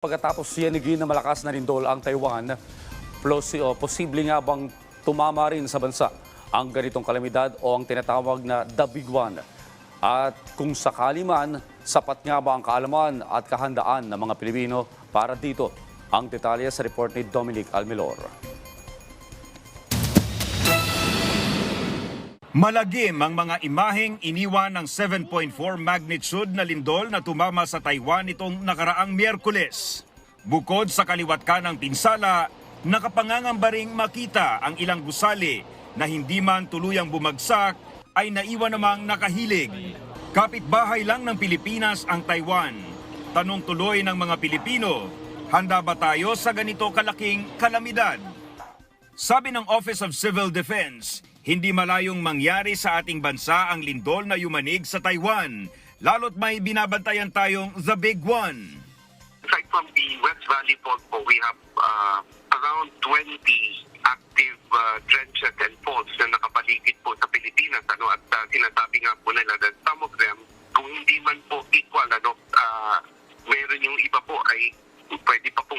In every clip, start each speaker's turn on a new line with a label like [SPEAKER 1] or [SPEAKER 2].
[SPEAKER 1] Pagkatapos yanigin na malakas na lindol ang Taiwan, plosi o posible nga bang tumama rin sa bansa ang ganitong kalamidad o ang tinatawag na The Big One? At kung sakali man, sapat nga ba ang kaalaman at kahandaan ng mga Pilipino para dito? Ang detalye sa report ni Dominic Almilor.
[SPEAKER 2] Malagim ang mga imaheng iniwan ng 7.4 magnitude na lindol na tumama sa Taiwan itong nakaraang Miyerkules. Bukod sa kaliwat ka ng pinsala, nakapangangamba ring makita ang ilang gusali na hindi man tuluyang bumagsak ay naiwan namang nakahilig. Kapitbahay lang ng Pilipinas ang Taiwan. Tanong tuloy ng mga Pilipino, handa ba tayo sa ganito kalaking kalamidad? Sabi ng Office of Civil Defense, hindi malayong mangyari sa ating bansa ang lindol na yumanig sa Taiwan, lalo't may binabantayan tayong The Big One.
[SPEAKER 3] aside from the West Valley fault we have uh, around 20 active uh, trenches and faults na nakapaligid po sa Pilipinas. Ano, at uh, sinasabi nga po nila that some of them, kung hindi man po equal, ano, uh, meron yung iba po ay pwede pa.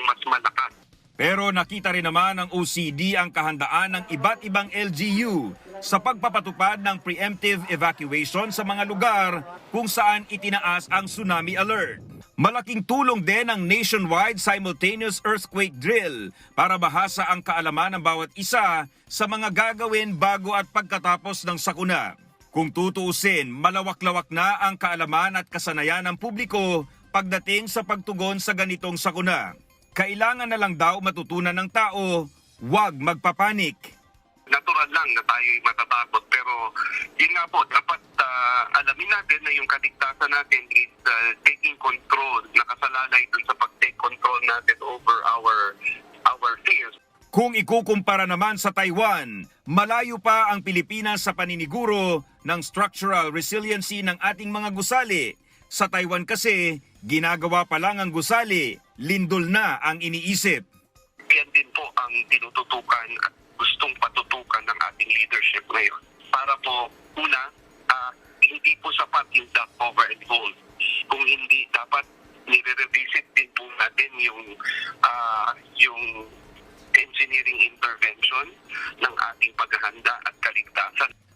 [SPEAKER 2] Pero nakita rin naman ng OCD ang kahandaan ng iba't ibang LGU sa pagpapatupad ng preemptive evacuation sa mga lugar kung saan itinaas ang tsunami alert. Malaking tulong din ang nationwide simultaneous earthquake drill para bahasa ang kaalaman ng bawat isa sa mga gagawin bago at pagkatapos ng sakuna. Kung tutuusin, malawak-lawak na ang kaalaman at kasanayan ng publiko pagdating sa pagtugon sa ganitong sakuna. Kailangan na lang daw matutunan ng tao, huwag magpapanik.
[SPEAKER 3] natural lang na tayo matatakot pero yun nga po dapat ah, alamin natin na yung kaligtasan natin is ah, taking control nakasalalay dun sa pag-take control natin over our our fears
[SPEAKER 2] Kung ikukumpara naman sa Taiwan, malayo pa ang Pilipinas sa paniniguro ng structural resiliency ng ating mga gusali. Sa Taiwan kasi, ginagawa pa lang ang gusali, lindol na ang iniisip.
[SPEAKER 3] yan din po ang tinututukan at gustong patutukan ng ating leadership ngayon. Para po una ah, hindi po sapat yung duck cover and hold. Kung hindi dapat nire-revisit din po natin yung ah, yung engineering intervention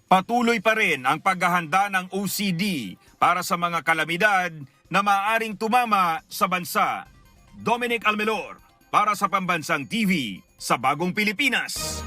[SPEAKER 2] Patuloy pa rin ang paghahanda ng OCD para sa mga kalamidad na maaring tumama sa bansa. Dominic Almelor para sa Pambansang TV sa Bagong Pilipinas.